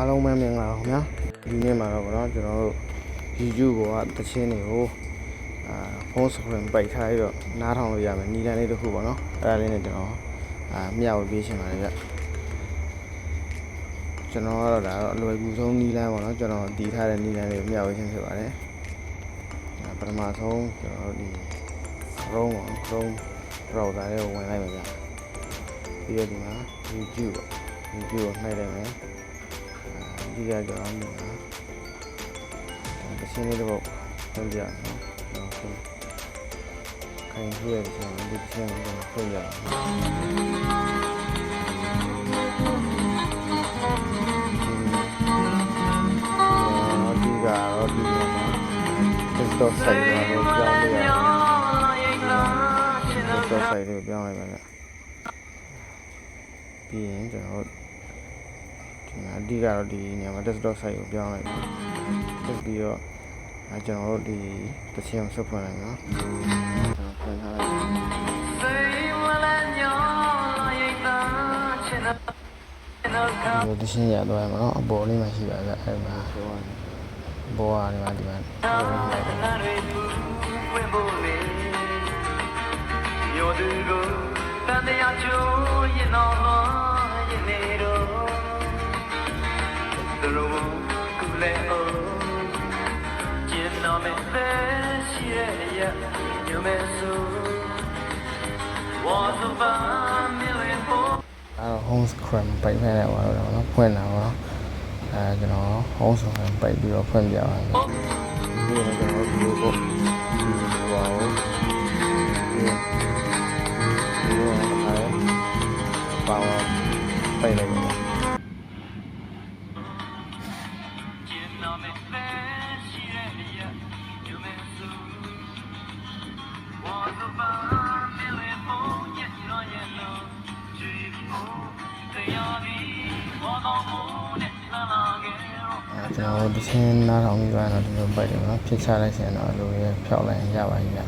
အားလုံးပဲမင်္ဂလာပါခင်ဗျာဒီနေ့မှာတော့ဗောနော်ကျွန်တော်တို့ YouTube ပေါ်ကတခြင်းတွေကိုအာဖုန်းစခရင်ပိတ်ထားပြီးတော့နားထောင်လို့ရမယ်နီလန်လေးတစ်ခုပေါ့နော်အဲ့ဒါလေးနဲ့ကျွန်တော်အာမျှဝေပေးချင်ပါတယ်ဗျကျွန်တော်ကတော့ဒါတော့အလွယ်ကူဆုံးနီလန်ပေါ့နော်ကျွန်တော်တည်ထားတဲ့နီလန်လေးကိုမျှဝေခြင်းဖြစ်ပါတယ်အာပထမဆုံးကျွန်တော်တို့ဒီ Chrome ပေါ့ Chrome browser လေးကိုဝင်လိုက်မယ်ဗျပြီးတော့ဒီမှာ YouTube ပေါ့ YouTube ကိုနှိုက်လိုက်မယ် ဒီကကြောင်းနေတာတရှင်းလေးတော့ဖွင့်ပြနော်တော့ဆိုခိုင်ပြည့်တယ်ဆိုတော့ဒီရှင်းလေးတော့ဖွင့်ပြနော်ဒီကတော့ဒီမှာတက်တော့ဆိုင်တော့ကြောင်းလေးရတက်တော့ဆိုင်လေးပြောင်းလိုက်ပါဗျပြီးရင်ကျွန်တော် ဒီမှာအဓိကတော့ဒီနေရာမှာ desktop site ကိုပြောင်းလိုက်ပြီတက်ပြီးတော့အဲကျွန်တော်တို့ဒီတချင်ကိုဆက်ဖွင့်လိုက်နော်ကျွန်တော်ဖွင့်ထားလိုက်ဒီတချင်ရတော့မှာနော်အပေါ်လေးမှာရှိပါဗျအဲ့မှာဘောကနေမှာဒီမှာအဲ့တော့ home screen ပိတ်ခဲ့တယ်ပါတော့နော်ဖွင့်တာပါနော်အဲကျွန်တော် home screen ပိတ်ပြီးတော့ဖွင့်ပြပါမယ်ဒီကကျွန်တော်ဒီလိုပေါ့ဒီလိုပါဦးဒီလိုအဲပါဝါပိတ်လိုက်ပါ အဲကျွန်တော်တို့ဒီချင်းနားထောင်ပြီးသွားတော့ဒီလိုပိုက်တယ်နော်ဖြစ်ချလိုက်ရှင်တော့လူရဖြောက်လိုက်ရင်ရပါပြီဗျ